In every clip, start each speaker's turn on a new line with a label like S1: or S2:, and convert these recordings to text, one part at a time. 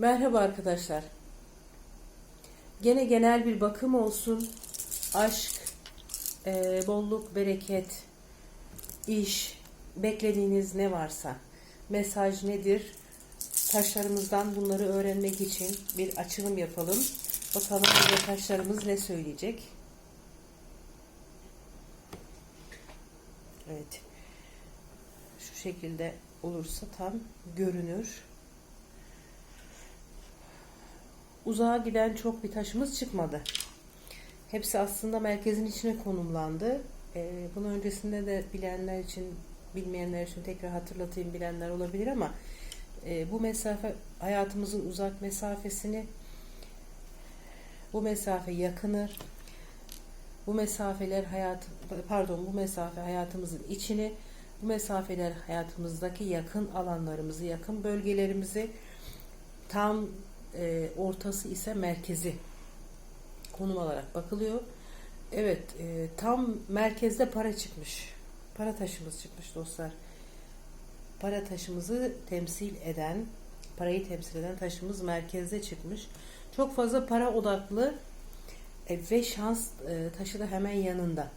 S1: Merhaba arkadaşlar. Gene genel bir bakım olsun. Aşk, e, bolluk, bereket, iş, beklediğiniz ne varsa. Mesaj nedir? Taşlarımızdan bunları öğrenmek için bir açılım yapalım. Bakalım bize taşlarımız ne söyleyecek. Evet. Şu şekilde olursa tam görünür. Uzağa giden çok bir taşımız çıkmadı. Hepsi aslında merkezin içine konumlandı. Ee, bunun öncesinde de bilenler için, bilmeyenler için tekrar hatırlatayım bilenler olabilir ama e, bu mesafe hayatımızın uzak mesafesini bu mesafe yakını bu mesafeler hayat pardon bu mesafe hayatımızın içini bu mesafeler hayatımızdaki yakın alanlarımızı yakın bölgelerimizi tam e, ortası ise merkezi konum olarak bakılıyor. Evet, e, tam merkezde para çıkmış. Para taşımız çıkmış dostlar. Para taşımızı temsil eden, parayı temsil eden taşımız merkezde çıkmış. Çok fazla para odaklı e, ve şans e, taşı da hemen yanında.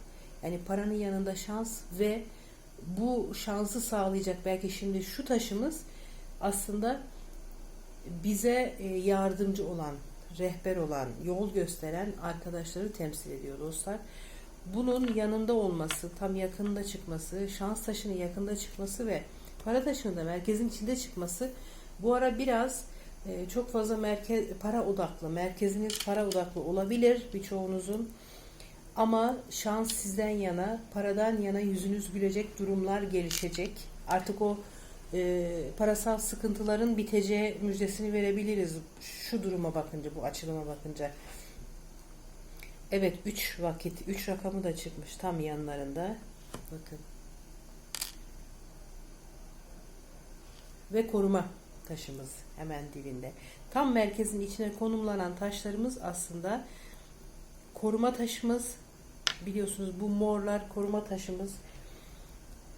S1: Yani paranın yanında şans ve bu şansı sağlayacak belki şimdi şu taşımız aslında bize e, yardımcı olan, rehber olan, yol gösteren arkadaşları temsil ediyor dostlar. Bunun yanında olması, tam yakında çıkması, şans taşının yakında çıkması ve para taşının da merkezin içinde çıkması bu ara biraz e, çok fazla merkez para odaklı, merkeziniz para odaklı olabilir birçoğunuzun. Ama şans sizden yana, paradan yana yüzünüz gülecek durumlar gelişecek. Artık o e, parasal sıkıntıların biteceği müjdesini verebiliriz. Şu duruma bakınca, bu açılıma bakınca. Evet 3 vakit, 3 rakamı da çıkmış tam yanlarında. Bakın. Ve koruma taşımız hemen dibinde. Tam merkezin içine konumlanan taşlarımız aslında koruma taşımız. Biliyorsunuz bu morlar koruma taşımız.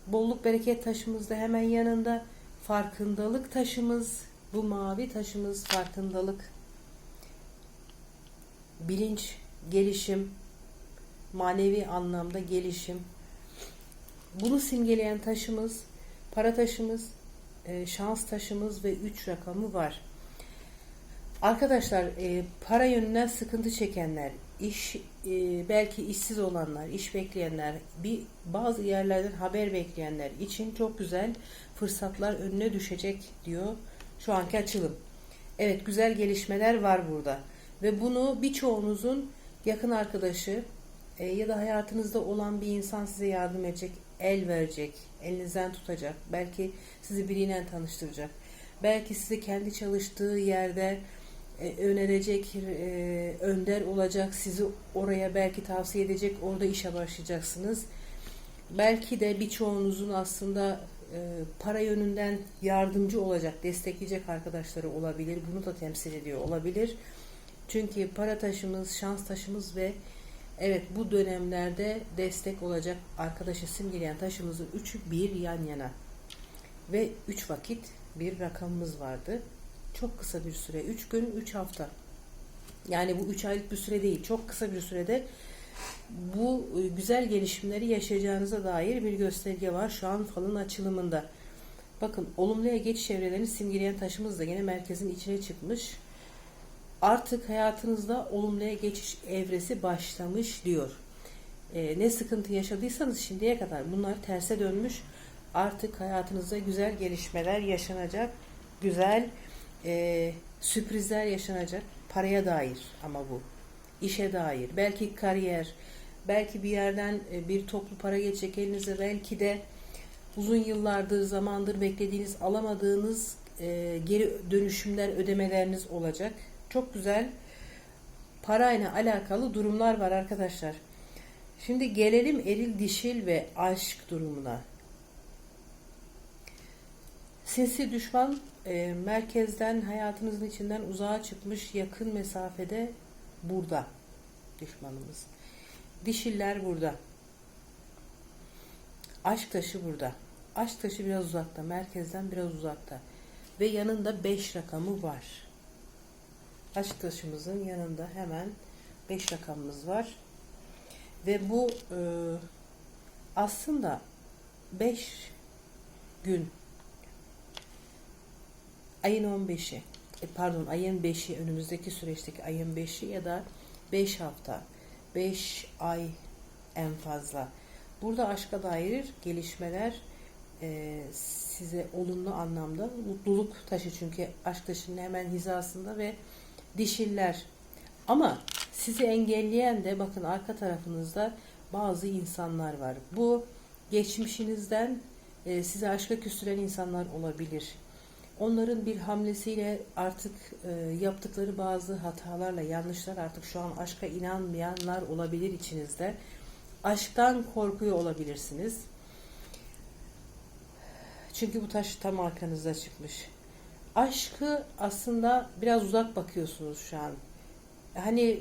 S1: Bolluk bereket taşımız da hemen yanında. Farkındalık taşımız, bu mavi taşımız farkındalık. Bilinç, gelişim, manevi anlamda gelişim. Bunu simgeleyen taşımız, para taşımız, e, şans taşımız ve 3 rakamı var. Arkadaşlar e, para yönünden sıkıntı çekenler, iş e, belki işsiz olanlar, iş bekleyenler, bir bazı yerlerden haber bekleyenler için çok güzel fırsatlar önüne düşecek diyor şu anki açılım. Evet güzel gelişmeler var burada ve bunu birçoğunuzun yakın arkadaşı e, ya da hayatınızda olan bir insan size yardım edecek, el verecek, elinizden tutacak, belki sizi biriyle tanıştıracak, belki sizi kendi çalıştığı yerde önerecek, e, önder olacak, sizi oraya belki tavsiye edecek, orada işe başlayacaksınız. Belki de birçoğunuzun aslında e, para yönünden yardımcı olacak, destekleyecek arkadaşları olabilir. Bunu da temsil ediyor olabilir. Çünkü para taşımız, şans taşımız ve evet bu dönemlerde destek olacak arkadaşı simgeleyen taşımızın üçü bir yan yana. Ve üç vakit bir rakamımız vardı. Çok kısa bir süre. 3 gün, 3 hafta. Yani bu 3 aylık bir süre değil. Çok kısa bir sürede bu e, güzel gelişimleri yaşayacağınıza dair bir gösterge var şu an falın açılımında. Bakın olumluya geçiş evrelerini simgeleyen taşımız da yine merkezin içine çıkmış. Artık hayatınızda olumluya geçiş evresi başlamış diyor. Ee, ne sıkıntı yaşadıysanız şimdiye kadar bunlar terse dönmüş. Artık hayatınızda güzel gelişmeler yaşanacak. Güzel e, sürprizler yaşanacak. Paraya dair ama bu. işe dair. Belki kariyer, belki bir yerden e, bir toplu para geçecek elinize. Belki de uzun yıllardır, zamandır beklediğiniz, alamadığınız e, geri dönüşümler, ödemeleriniz olacak. Çok güzel parayla alakalı durumlar var arkadaşlar. Şimdi gelelim eril dişil ve aşk durumuna. Sinsi düşman e, merkezden hayatınızın içinden uzağa çıkmış yakın mesafede burada düşmanımız. Dişiller burada. Aşk taşı burada. Aşk taşı biraz uzakta. Merkezden biraz uzakta. Ve yanında 5 rakamı var. aşk taşımızın yanında hemen 5 rakamımız var. Ve bu e, aslında 5 gün ayın 15'i e, pardon ayın 5'i önümüzdeki süreçteki ayın 5'i ya da 5 hafta 5 ay en fazla. Burada aşka dair gelişmeler e, size olumlu anlamda mutluluk taşı çünkü aşk taşının hemen hizasında ve dişiller. Ama sizi engelleyen de bakın arka tarafınızda bazı insanlar var. Bu geçmişinizden e, sizi aşka küstüren insanlar olabilir. Onların bir hamlesiyle artık e, yaptıkları bazı hatalarla, yanlışlar artık şu an aşka inanmayanlar olabilir içinizde. Aşktan korkuyor olabilirsiniz. Çünkü bu taş tam arkanızda çıkmış. Aşkı aslında biraz uzak bakıyorsunuz şu an. Hani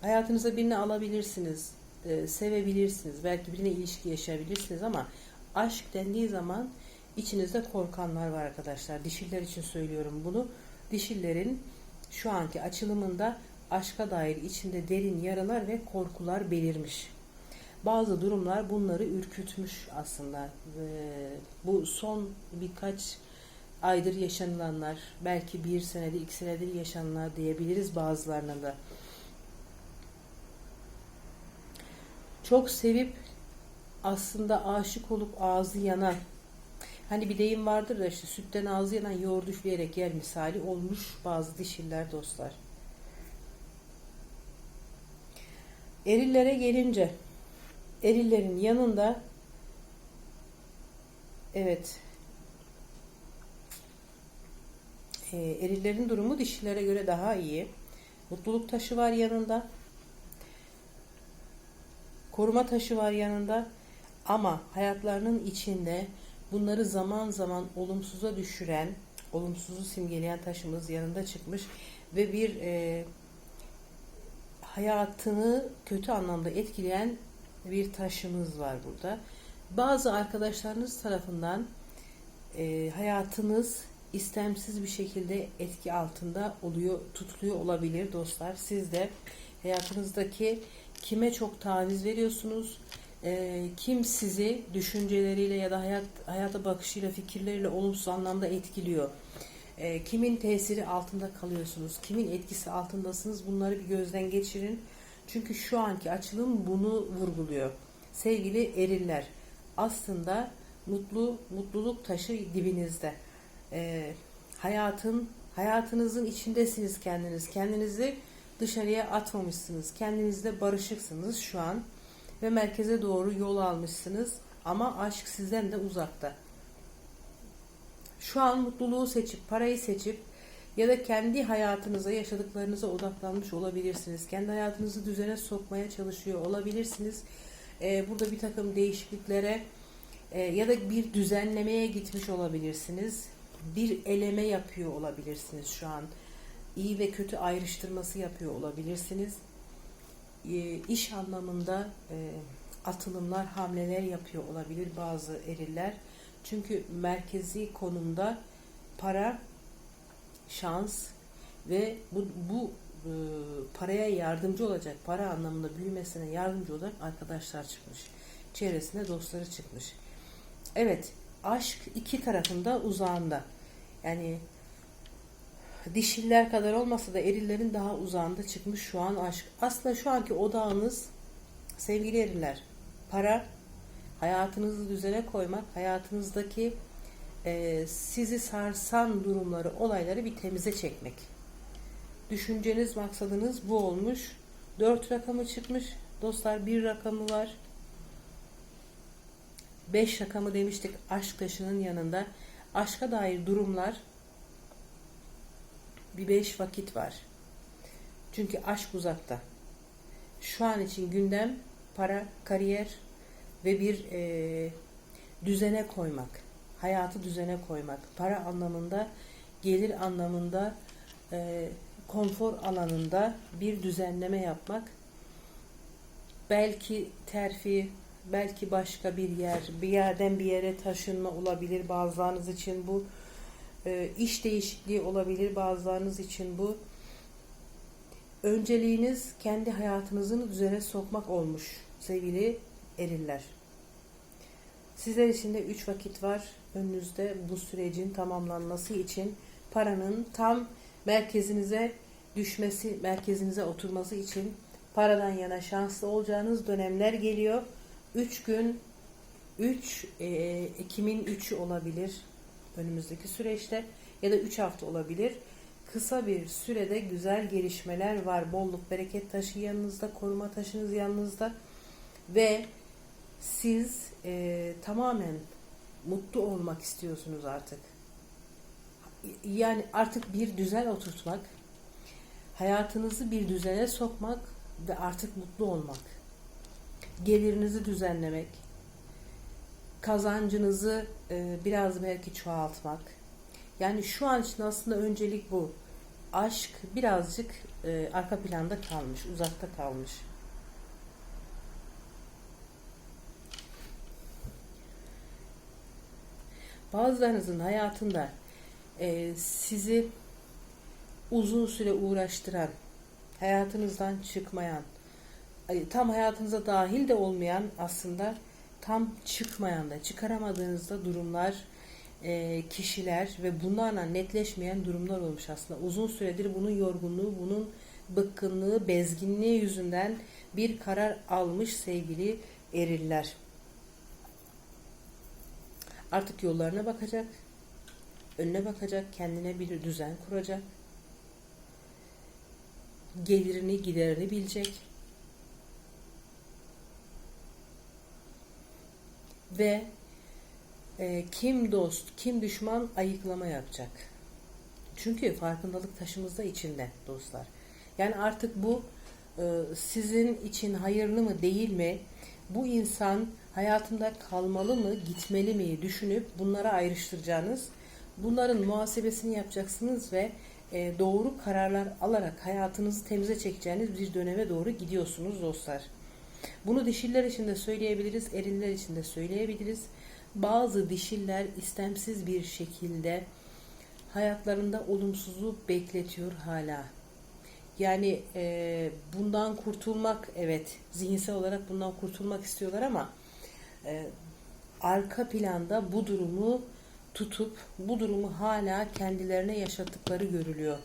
S1: hayatınıza birini alabilirsiniz, e, sevebilirsiniz, belki birine ilişki yaşayabilirsiniz ama aşk dendiği zaman içinizde korkanlar var arkadaşlar. Dişiller için söylüyorum bunu. Dişillerin şu anki açılımında aşka dair içinde derin yaralar ve korkular belirmiş. Bazı durumlar bunları ürkütmüş aslında. Ee, bu son birkaç aydır yaşanılanlar, belki bir senedir, iki senedir yaşananlar diyebiliriz bazılarına da. Çok sevip aslında aşık olup ağzı yanan, hani bir deyim vardır da işte sütten ağzı yanan yoğurt üfleyerek yer misali olmuş bazı dişiller dostlar. Erillere gelince, erillerin yanında evet e, erillerin durumu dişilere göre daha iyi. Mutluluk taşı var yanında. Koruma taşı var yanında. Ama hayatlarının içinde bunları zaman zaman olumsuza düşüren, olumsuzu simgeleyen taşımız yanında çıkmış ve bir e, hayatını kötü anlamda etkileyen bir taşımız var burada. Bazı arkadaşlarınız tarafından e, hayatınız istemsiz bir şekilde etki altında oluyor, tutuluyor olabilir dostlar. Siz de hayatınızdaki kime çok taviz veriyorsunuz? E, kim sizi düşünceleriyle ya da hayat hayata bakışıyla, fikirleriyle olumsuz anlamda etkiliyor? E, kimin tesiri altında kalıyorsunuz? Kimin etkisi altındasınız? Bunları bir gözden geçirin. Çünkü şu anki açılım bunu vurguluyor. Sevgili eriller, aslında mutlu mutluluk taşı dibinizde. E, hayatın hayatınızın içindesiniz kendiniz. Kendinizi dışarıya atmamışsınız. Kendinizle barışıksınız şu an ve merkeze doğru yol almışsınız ama aşk sizden de uzakta. Şu an mutluluğu seçip, parayı seçip ya da kendi hayatınıza, yaşadıklarınıza odaklanmış olabilirsiniz. Kendi hayatınızı düzene sokmaya çalışıyor olabilirsiniz. Ee, burada bir takım değişikliklere e, ya da bir düzenlemeye gitmiş olabilirsiniz. Bir eleme yapıyor olabilirsiniz şu an. İyi ve kötü ayrıştırması yapıyor olabilirsiniz. E, iş anlamında e, atılımlar, hamleler yapıyor olabilir bazı eriller. Çünkü merkezi konumda para, şans ve bu, bu e, paraya yardımcı olacak, para anlamında büyümesine yardımcı olacak arkadaşlar çıkmış. Çevresinde dostları çıkmış. Evet, aşk iki tarafında uzağında. Yani dişiller kadar olmasa da erillerin daha uzağında çıkmış şu an aşk. Aslında şu anki odağınız sevgili eriller, para, hayatınızı düzene koymak, hayatınızdaki e, sizi sarsan durumları, olayları bir temize çekmek. Düşünceniz, maksadınız bu olmuş. Dört rakamı çıkmış. Dostlar bir rakamı var. Beş rakamı demiştik aşk taşının yanında. Aşka dair durumlar bir beş vakit var. Çünkü aşk uzakta. Şu an için gündem para, kariyer ve bir e, düzene koymak. Hayatı düzene koymak. Para anlamında, gelir anlamında, e, konfor alanında bir düzenleme yapmak. Belki terfi, belki başka bir yer, bir yerden bir yere taşınma olabilir bazılarınız için bu. E, iş değişikliği olabilir bazılarınız için bu. önceliğiniz kendi hayatınızın düzene sokmak olmuş sevgili eriller. Sizler için de 3 vakit var önünüzde bu sürecin tamamlanması için paranın tam merkezinize düşmesi, merkezinize oturması için paradan yana şanslı olacağınız dönemler geliyor. 3 gün 3 e, Ekim'in 3'ü olabilir önümüzdeki süreçte ya da 3 hafta olabilir. Kısa bir sürede güzel gelişmeler var. Bolluk, bereket taşı yanınızda, koruma taşınız yanınızda ve siz e, tamamen mutlu olmak istiyorsunuz artık. Yani artık bir düzen oturtmak, hayatınızı bir düzene sokmak ve artık mutlu olmak. Gelirinizi düzenlemek, kazancınızı e, biraz belki çoğaltmak. Yani şu an için aslında öncelik bu. Aşk birazcık e, arka planda kalmış, uzakta kalmış. Bazılarınızın hayatında e, sizi uzun süre uğraştıran, hayatınızdan çıkmayan, ay, tam hayatınıza dahil de olmayan aslında tam çıkmayan da çıkaramadığınızda durumlar, e, kişiler ve bunlarla netleşmeyen durumlar olmuş aslında. Uzun süredir bunun yorgunluğu, bunun bıkkınlığı, bezginliği yüzünden bir karar almış sevgili eriller. Artık yollarına bakacak, önüne bakacak, kendine bir düzen kuracak, gelirini, giderini bilecek ve e, kim dost, kim düşman ayıklama yapacak. Çünkü farkındalık taşımızda içinde dostlar. Yani artık bu e, sizin için hayırlı mı değil mi? Bu insan hayatında kalmalı mı, gitmeli mi düşünüp bunlara ayrıştıracağınız, bunların muhasebesini yapacaksınız ve e, doğru kararlar alarak hayatınızı temize çekeceğiniz bir döneme doğru gidiyorsunuz dostlar. Bunu dişiller için de söyleyebiliriz, eriller için de söyleyebiliriz. Bazı dişiller istemsiz bir şekilde hayatlarında olumsuzluğu bekletiyor hala. Yani e, bundan kurtulmak evet zihinsel olarak bundan kurtulmak istiyorlar ama e, arka planda bu durumu tutup bu durumu hala kendilerine yaşattıkları görülüyor.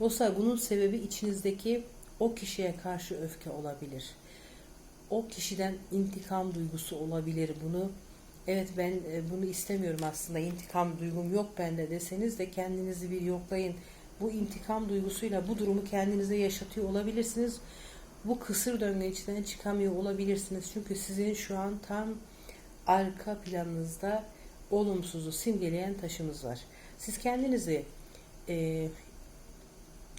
S1: Dostlar bunun sebebi içinizdeki o kişiye karşı öfke olabilir. O kişiden intikam duygusu olabilir. Bunu evet ben e, bunu istemiyorum aslında intikam duygum yok bende deseniz de kendinizi bir yoklayın. Bu intikam duygusuyla bu durumu kendinize yaşatıyor olabilirsiniz. Bu kısır döngü içinden çıkamıyor olabilirsiniz. Çünkü sizin şu an tam arka planınızda olumsuzu simgeleyen taşımız var. Siz kendinizi e,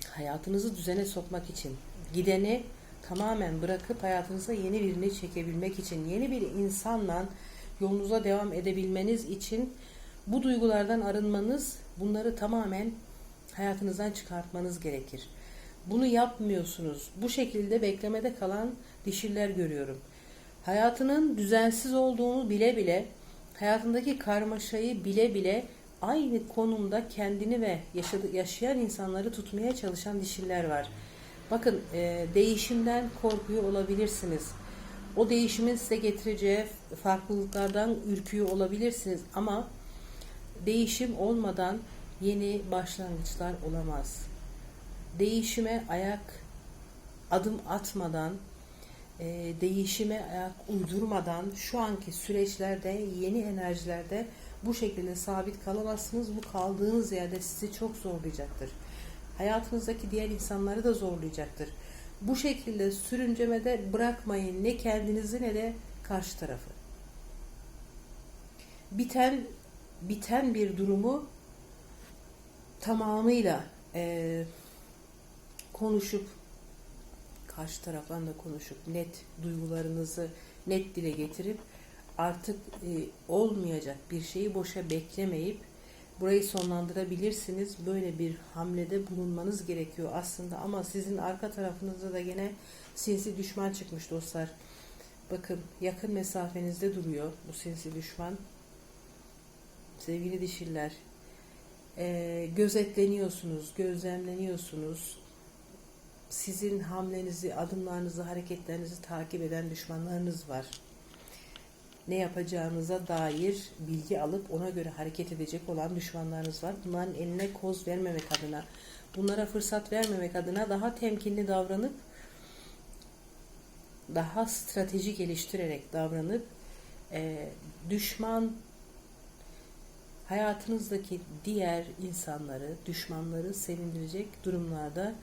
S1: hayatınızı düzene sokmak için gideni tamamen bırakıp hayatınıza yeni birini çekebilmek için, yeni bir insanla yolunuza devam edebilmeniz için bu duygulardan arınmanız, bunları tamamen hayatınızdan çıkartmanız gerekir. Bunu yapmıyorsunuz. Bu şekilde beklemede kalan dişiller görüyorum. Hayatının düzensiz olduğunu bile bile, hayatındaki karmaşayı bile bile aynı konumda kendini ve yaşayan insanları tutmaya çalışan dişiller var. Bakın e, değişimden korkuyor olabilirsiniz. O değişimin size getireceği farklılıklardan ürküyor olabilirsiniz ama değişim olmadan yeni başlangıçlar olamaz. Değişime ayak adım atmadan, e, değişime ayak uydurmadan şu anki süreçlerde, yeni enerjilerde bu şekilde sabit kalamazsınız. Bu kaldığınız yerde sizi çok zorlayacaktır. Hayatınızdaki diğer insanları da zorlayacaktır. Bu şekilde sürüncemede bırakmayın ne kendinizi ne de karşı tarafı. Biten biten bir durumu tamamıyla e, konuşup karşı taraftan da konuşup net duygularınızı net dile getirip artık e, olmayacak bir şeyi boşa beklemeyip burayı sonlandırabilirsiniz. Böyle bir hamlede bulunmanız gerekiyor aslında ama sizin arka tarafınızda da gene sinsi düşman çıkmış dostlar. Bakın yakın mesafenizde duruyor bu sinsi düşman. Sevgili dişiller, e, gözetleniyorsunuz, gözlemleniyorsunuz. Sizin hamlenizi, adımlarınızı, hareketlerinizi takip eden düşmanlarınız var. Ne yapacağınıza dair bilgi alıp ona göre hareket edecek olan düşmanlarınız var. Bunların eline koz vermemek adına, bunlara fırsat vermemek adına daha temkinli davranıp daha strateji geliştirerek davranıp e, düşman hayatınızdaki diğer insanları, düşmanları sevindirecek durumlarda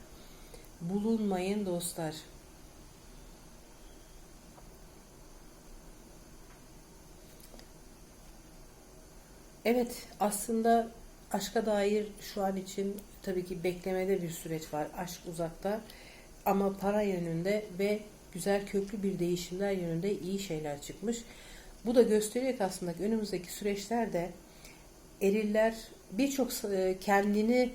S1: bulunmayın dostlar. Evet, aslında aşka dair şu an için tabii ki beklemede bir süreç var. Aşk uzakta ama para yönünde ve güzel köklü bir değişimler yönünde iyi şeyler çıkmış. Bu da gösteriyor ki aslında ki önümüzdeki süreçlerde eriller birçok e, kendini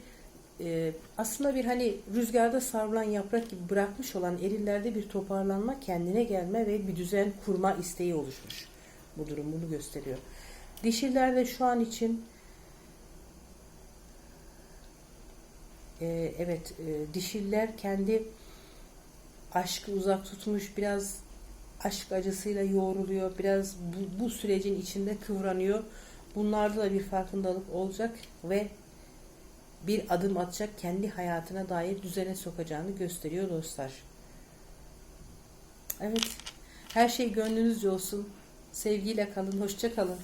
S1: e, aslında bir hani rüzgarda savrulan yaprak gibi bırakmış olan erillerde bir toparlanma, kendine gelme ve bir düzen kurma isteği oluşmuş. Bu durum bunu gösteriyor. Dişillerde şu an için e, evet e, dişiller kendi aşkı uzak tutmuş, biraz aşk acısıyla yoğruluyor, biraz bu, bu sürecin içinde kıvranıyor. Bunlarda da bir farkındalık olacak ve bir adım atacak, kendi hayatına dair düzene sokacağını gösteriyor dostlar. Evet, her şey gönlünüzce olsun. Sevgiyle kalın, hoşça kalın.